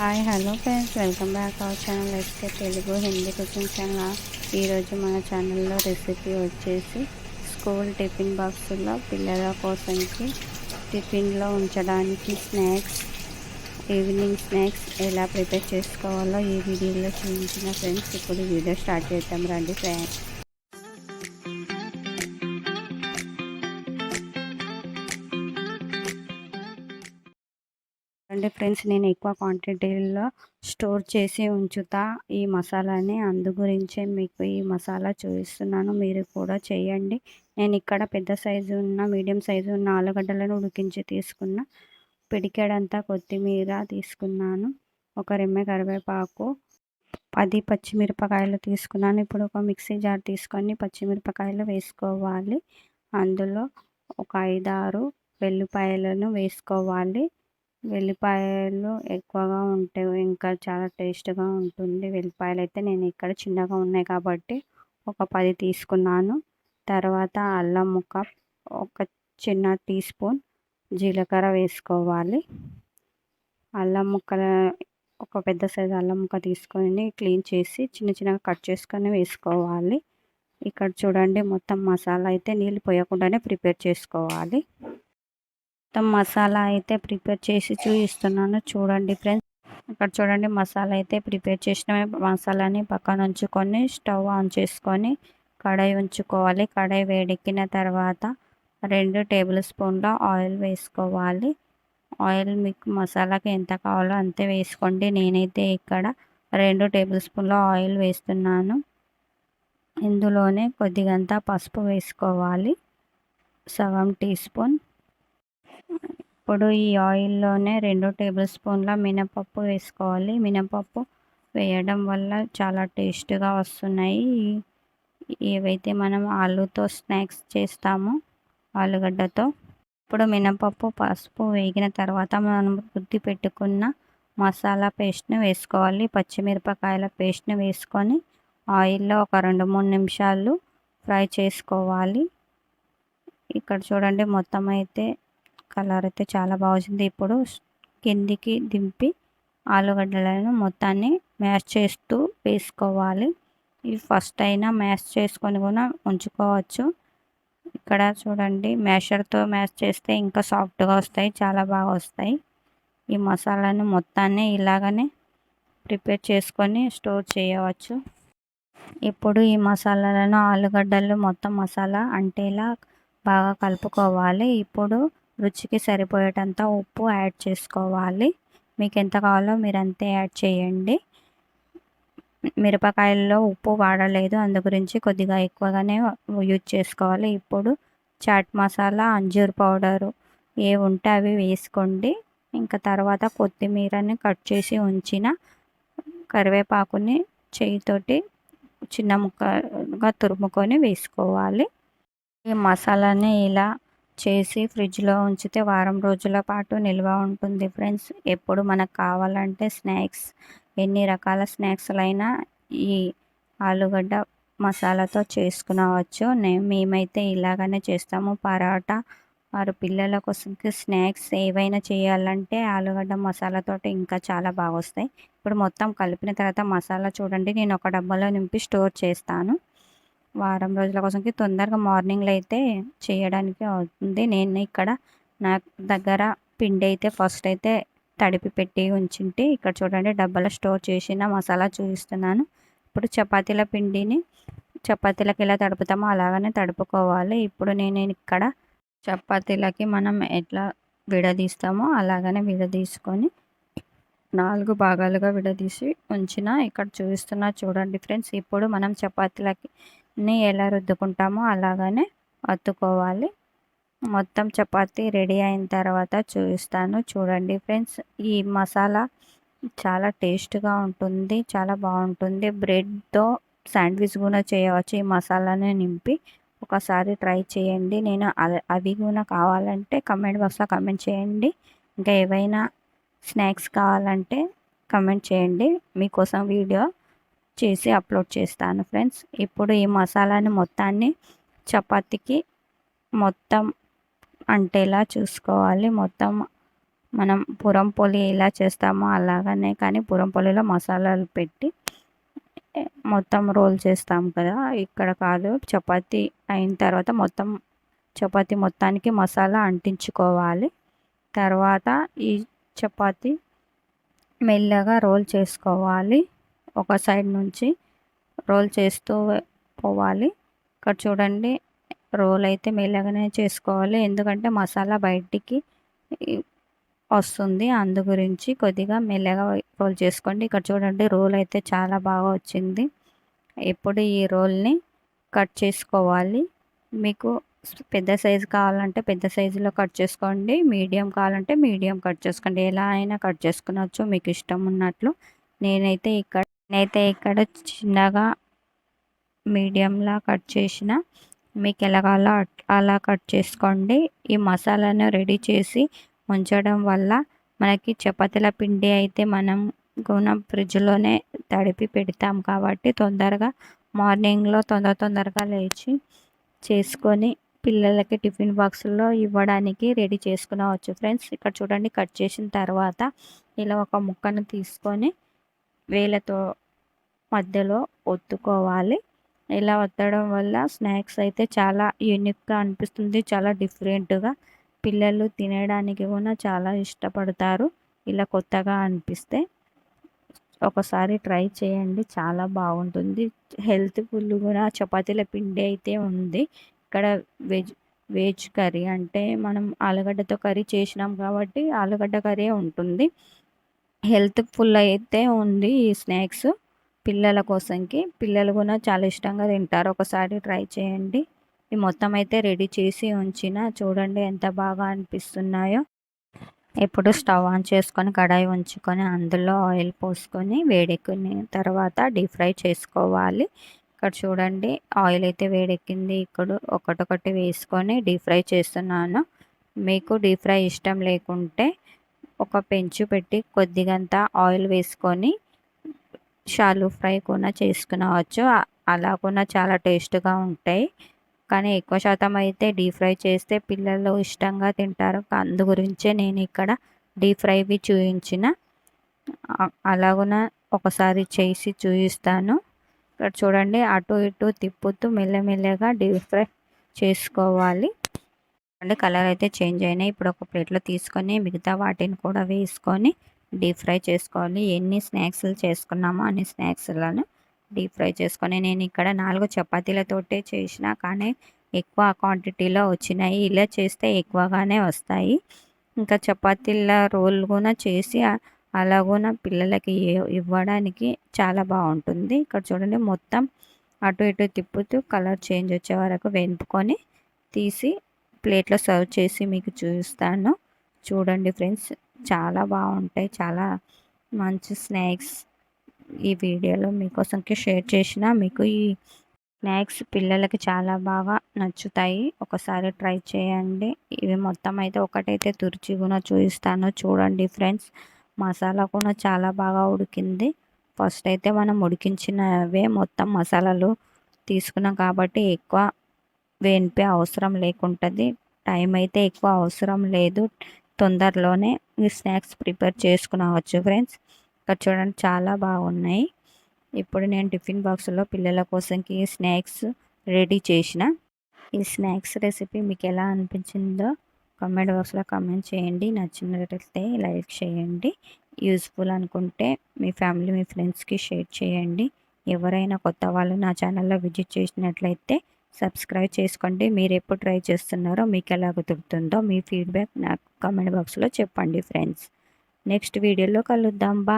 Hi hello friends. Welcome back our channel. SK Telugu Hindi cooking channel. ఈరోజు మన ఛానల్లో recipe వచ్చేసి school tiffin బాక్సుల్లో పిల్లల కోసంకి టిఫిన్లో ఉంచడానికి స్నాక్స్ ఈవినింగ్ స్నాక్స్ ఎలా ప్రిపేర్ చేసుకోవాలో ఈ వీడియోలో చూపించిన ఫ్రెండ్స్. ఇప్పుడు వీడియో స్టార్ట్ చేద్దాం. రండి ఫ్రెండ్స్. అదే ఫ్రెండ్స్ నేను ఎక్కువ క్వాంటిటీలో స్టోర్ చేసి ఉంచుతా ఈ మసాలాని. అందు గురించే మీకు ఈ మసాలా చూపిస్తున్నాను. మీరు కూడా చేయండి. నేను ఇక్కడ పెద్ద సైజు ఉన్న మీడియం సైజు ఉన్న ఆలుగడ్డలను ఉడికించి తీసుకున్న పిడికెడంతా కొత్తిమీర తీసుకున్నాను. ఒక రెమ్మె కరివేపాకు పది పచ్చిమిరపకాయలు తీసుకున్నాను. ఇప్పుడు ఒక మిక్సీ జార్ తీసుకొని పచ్చిమిరపకాయలు వేసుకోవాలి. అందులో ఒక ఐదారు వెల్లిపాయలను వేసుకోవాలి. వెల్లిపాయలు ఎక్కువగా ఉంటే ఇంకా చాలా టేస్ట్గా ఉంటుంది. వెల్లిపాయలు అయితే నేను ఇక్కడ చిన్నగా ఉన్నాయి కాబట్టి ఒక పది తీసుకున్నాను. తర్వాత అల్లం ముక్క ఒక చిన్న టీ స్పూన్ జీలకర్ర వేసుకోవాలి. అల్లం ముక్కల ఒక పెద్ద సైజు అల్లం ముక్క తీసుకొని క్లీన్ చేసి చిన్న చిన్నగా కట్ చేసుకొని వేసుకోవాలి. ఇక్కడ చూడండి మొత్తం మసాలా అయితే నీళ్ళు పోయకుండానే ప్రిపేర్ చేసుకోవాలి. మొత్తం మసాలా అయితే ప్రిపేర్ చేసి చూపిస్తున్నాను. చూడండి ఫ్రెండ్స్. ఇక్కడ చూడండి మసాలా అయితే ప్రిపేర్ చేసిన మసాలాని పక్కన ఉంచుకొని స్టవ్ ఆన్ చేసుకొని కడాయి ఉంచుకోవాలి. కడాయి వేడెక్కిన తర్వాత రెండు టేబుల్ స్పూన్ల ఆయిల్ వేసుకోవాలి. ఆయిల్ మీకు మసాలాకి ఎంత కావాలో అంతే వేసుకోండి. నేనైతే ఇక్కడ రెండు టేబుల్ స్పూన్ల ఆయిల్ వేస్తున్నాను. ఇందులోనే కొద్దిగంత పసుపు వేసుకోవాలి. సగం టీ స్పూన్ ఇప్పుడు ఈ ఆయిల్లోనే రెండు టేబుల్ స్పూన్ల మినపప్పు వేసుకోవాలి. మినపప్పు వేయడం వల్ల చాలా టేస్ట్గా వస్తున్నాయి. ఏవైతే మనం ఆలుతో స్నాక్స్ చేస్తామో ఆలుగడ్డతో. ఇప్పుడు మినపప్పు పసుపు వేగిన తర్వాత మనం రుద్ది పెట్టుకున్న మసాలా పేస్ట్ని వేసుకోవాలి. పచ్చిమిరపకాయల పేస్ట్ని వేసుకొని ఆయిల్లో ఒక రెండు మూడు నిమిషాలు ఫ్రై చేసుకోవాలి. ఇక్కడ చూడండి మొత్తం అయితే కలర్ అయితే చాలా బాగా వచ్చింది ఇప్పుడు కిందికి దింపి ఆలుగడ్డలను మొత్తాన్ని మ్యాష్ చేస్తూ వేసుకోవాలి. ఇవి ఫస్ట్ అయినా మ్యాష్ చేసుకొని కూడా ఉంచుకోవచ్చు. ఇక్కడ చూడండి మ్యాషర్తో మ్యాష్ చేస్తే ఇంకా సాఫ్ట్గా వస్తాయి చాలా బాగా వస్తాయి. ఈ మసాలాను మొత్తాన్ని ఇలాగనే ప్రిపేర్ చేసుకొని స్టోర్ చేయవచ్చు. ఇప్పుడు ఈ మసాలాలను ఆలుగడ్డలు మొత్తం మసాలా అంటేలా బాగా కలుపుకోవాలి. ఇప్పుడు రుచికి సరిపోయేటంత ఉప్పు యాడ్ చేసుకోవాలి. మీకు ఎంత కావాలో మీరు అంతే యాడ్ చేయండి. మిరపకాయల్లో ఉప్పు వాడలేదు. అందు గురించి కొద్దిగా ఎక్కువగానే యూజ్ చేసుకోవాలి. ఇప్పుడు చాట్ మసాలా అంజూర్ పౌడరు ఏ ఉంటే అవి వేసుకోండి. ఇంకా తర్వాత కొత్తిమీరని కట్ చేసి ఉంచిన కరివేపాకుని చేయితోటి చిన్న ముక్కగా తురుముకొని వేసుకోవాలి. ఈ మసాలాని ఇలా చేసి ఫ్రిడ్జ్లో ఉంచితే వారం రోజుల పాటు నిల్వ ఉంటుంది ఫ్రెండ్స్. ఎప్పుడు మనకు కావాలంటే స్నాక్స్ ఎన్ని రకాల స్నాక్స్లైనా ఈ ఆలుగడ్డ మసాలాతో చేసుకునవచ్చు. మేమైతే ఇలాగనే చేస్తాము. పరాటా వారు పిల్లల కోసం స్నాక్స్ ఏవైనా చేయాలంటే ఆలుగడ్డ మసాలాతో ఇంకా చాలా బాగా వస్తాయి ఇప్పుడు మొత్తం కలిపిన తర్వాత మసాలా చూడండి నేను ఒక డబ్బాలో నింపి స్టోర్ చేస్తాను. వారం రోజుల కోసంకి తొందరగా మార్నింగ్లో అయితే చేయడానికి అవుతుంది. నేను ఇక్కడ నా దగ్గర పిండి అయితే ఫస్ట్ అయితే తడిపి పెట్టి ఉంచింటి. ఇక్కడ చూడండి డబ్బాలో స్టోర్ చేసిన మసాలా చూపిస్తున్నాను. ఇప్పుడు చపాతీల పిండిని చపాతీలకి ఎలా తడుపుతామో అలాగనే తడుపుకోవాలి. ఇప్పుడు నేను ఇక్కడ చపాతీలకి మనం ఎట్లా విడదీస్తామో అలాగనే విడదీసుకొని నాలుగు భాగాలుగా విడదీసి ఉంచిన. ఇక్కడ చూపిస్తున్నా చూడండి ఫ్రెండ్స్ ఇప్పుడు మనం చపాతీలకి ని ఎలా రుద్దుకుంటామో అలాగనే అత్తుకోవాలి మొత్తం చపాతీ రెడీ అయిన తర్వాత చూపిస్తాను. చూడండి ఫ్రెండ్స్ ఈ మసాలా చాలా టేస్ట్గా ఉంటుంది చాలా బాగుంటుంది. బ్రెడ్తో శాండ్విచ్ కూడా చేయవచ్చు. ఈ మసాలాని నింపి ఒకసారి ట్రై చేయండి. నేను అవి కూడా కావాలంటే కమెంట్ బాక్స్లో కమెంట్ చేయండి. ఇంకా ఏవైనా స్నాక్స్ కావాలంటే కమెంట్ చేయండి. మీకోసం వీడియో చేసి అప్లోడ్ చేస్తాను ఫ్రెండ్స్ ఇప్పుడు ఈ మసాలాని మొత్తాన్ని చపాతీకి మొత్తం అంటేలా చూసుకోవాలి. మొత్తం మనం పురం పొలి ఎలా చేస్తామో అలాగనే కానీ పురం పొలిలో మసాలాలు పెట్టి మొత్తం రోల్ చేస్తాం కదా. ఇక్కడ కాదు చపాతీ అయిన తర్వాత మొత్తం చపాతీ మొత్తానికి మసాలా అంటించుకోవాలి. తర్వాత ఈ చపాతీ మెల్లగా రోల్ చేసుకోవాలి. ఒక సైడ్ నుంచి రోల్ చేస్తూ పోవాలి. ఇక్కడ చూడండి రోల్ అయితే మెల్లగానే చేసుకోవాలి. ఎందుకంటే మసాలా బయటికి వస్తుంది. అందు గురించి కొద్దిగా మెల్లగా రోల్ చేసుకోండి. ఇక్కడ చూడండి రోల్ అయితే చాలా బాగా వచ్చింది. ఇప్పుడు ఈ రోల్ని కట్ చేసుకోవాలి. మీకు పెద్ద సైజు కావాలంటే పెద్ద సైజులో కట్ చేసుకోండి. మీడియం కావాలంటే మీడియం కట్ చేసుకోండి. ఎలా అయినా కట్ చేసుకునవచ్చు మీకు ఇష్టం ఉన్నట్లు నేనైతే ఇక్కడ నేనైతే ఇక్కడ చిన్నగా మీడియంలా కట్ చేసిన. మీకు ఎలా కావాలో అలా కట్ చేసుకోండి. ఈ మసాలాను రెడీ చేసి ఉంచడం వల్ల మనకి చపాతీల పిండి అయితే మనం గుణం ఫ్రిడ్జ్లోనే తడిపి పెడతాం కాబట్టి తొందరగా మార్నింగ్లో తొందర తొందరగా లేచి చేసుకొని పిల్లలకి టిఫిన్ బాక్సుల్లో ఇవ్వడానికి రెడీ చేసుకునవచ్చు. ఫ్రెండ్స్ ఇక్కడ చూడండి కట్ చేసిన తర్వాత ఇలా ఒక ముక్కను తీసుకొని వేలతో మధ్యలో ఒత్తుకోవాలి. ఇలా ఒత్తడం వల్ల స్నాక్స్ అయితే చాలా యూనిక్గా అనిపిస్తుంది. చాలా డిఫరెంట్గా పిల్లలు తినడానికి కూడా చాలా ఇష్టపడతారు. ఇలా కొత్తగా అనిపిస్తే ఒకసారి ట్రై చేయండి. చాలా బాగుంటుంది. హెల్త్ ఫుల్ కూడా చపాతీల పిండి అయితే ఉంది. ఇక్కడ వెజ్ వెజ్ కర్రీ అంటే మనం ఆలుగడ్డతో కర్రీ చేసినాం కాబట్టి ఆలుగడ్డ కర్రీ ఉంటుంది. హెల్త్ఫుల్ అయితే ఉంది ఈ స్నాక్స్ పిల్లల కోసంకి. పిల్లలు కూడా చాలా ఇష్టంగా తింటారు. ఒకసారి ట్రై చేయండి. ఈ మొత్తం అయితే రెడీ చేసి ఉంచిన. చూడండి ఎంత బాగా అనిపిస్తున్నాయో. ఇప్పుడు స్టవ్ ఆన్ చేసుకొని కడాయి ఉంచుకొని అందులో ఆయిల్ పోసుకొని వేడెక్కిన తర్వాత డీప్ ఫ్రై చేసుకోవాలి. ఇక్కడ చూడండి ఆయిల్ అయితే వేడెక్కింది. ఇక్కడ ఒకటొకటి వేసుకొని డీప్ ఫ్రై చేస్తున్నాను. మీకు డీప్ ఫ్రై ఇష్టం లేకుంటే ఒక పెంచు పెట్టి కొద్దిగంత ఆయిల్ వేసుకొని షాలు ఫ్రై కూడా చేసుకునవచ్చు. అలా కూడా చాలా టేస్ట్గా ఉంటాయి. కానీ ఎక్కువ శాతం అయితే డీప్ ఫ్రై చేస్తే పిల్లలు ఇష్టంగా తింటారు. అందు గురించే నేను ఇక్కడ డీప్ ఫ్రైవి చూపించిన అలాగున ఒకసారి చేసి చూపిస్తాను ఇక్కడ చూడండి అటు ఇటు తిప్పుతూ మెల్లమెల్లగా డీప్ ఫ్రై చేసుకోవాలి. అంటే కలర్ అయితే చేంజ్ అయినాయి. ఇప్పుడు ఒక ప్లేట్లో తీసుకొని మిగతా వాటిని కూడా వేసుకొని డీప్ ఫ్రై చేసుకోవాలి. ఎన్ని స్నాక్స్లు చేసుకున్నామో అన్ని స్నాక్స్లను డీప్ ఫ్రై చేసుకొని నేను ఇక్కడ నాలుగు చపాతీలతోటే చేసిన కానీ ఎక్కువ క్వాంటిటీలో వచ్చినాయి. ఇలా చేస్తే ఎక్కువగానే వస్తాయి. ఇంకా చపాతీల రోల్ కూడా చేసి అలాగున పిల్లలకి ఇవ్వడానికి చాలా బాగుంటుంది. ఇక్కడ చూడండి మొత్తం అటు ఇటు తిప్పుతూ కలర్ చేంజ్ వచ్చే వరకు వెనుపుకొని తీసి ప్లేట్లో సర్వ్ చేసి మీకు చూస్తాను. చూడండి ఫ్రెండ్స్ చాలా బాగుంటాయి. చాలా మంచి స్నాక్స్ ఈ వీడియోలో మీకోసంకి షేర్ చేసిన. మీకు ఈ స్నాక్స్ పిల్లలకి చాలా బాగా నచ్చుతాయి. ఒకసారి ట్రై చేయండి. ఇవి మొత్తం అయితే ఒకటైతే తుర్చి కూడా చూపిస్తాను. చూడండి ఫ్రెండ్స్ మసాలా కూడా చాలా బాగా ఉడికింది. ఫస్ట్ అయితే మనం ఉడికించినవే మొత్తం మసాలాలు తీసుకున్నాం కాబట్టి ఎక్కువ వేణిపే అవసరం లేకుంటుంది. టైం అయితే ఎక్కువ అవసరం లేదు. తొందరలోనే ఈ స్నాక్స్ ప్రిపేర్ చేసుకునవచ్చు ఫ్రెండ్స్. ఇక్కడ చూడండి చాలా బాగున్నాయి. ఇప్పుడు నేను టిఫిన్ బాక్స్లో పిల్లల కోసంకి స్నాక్స్ రెడీ చేసిన. ఈ స్నాక్స్ రెసిపీ మీకు ఎలా అనిపించిందో కామెంట్ బాక్స్లో కామెంట్ చేయండి. నచ్చినట్లయితే లైక్ చేయండి. యూస్ఫుల్ అనుకుంటే మీ ఫ్యామిలీ మీ ఫ్రెండ్స్కి షేర్ చేయండి. ఎవరైనా కొత్త వాళ్ళు నా ఛానల్లో విజిట్ చేసినట్లయితే సబ్స్క్రైబ్ చేసుకోండి. మీరు ఎప్పుడు ట్రై చేస్తున్నారో మీకు ఎలా కుదురుతుందో మీ ఫీడ్బ్యాక్ నాకు కామెంట్ బాక్స్లో చెప్పండి ఫ్రెండ్స్. నెక్స్ట్ వీడియోలో కలుద్దాం. బా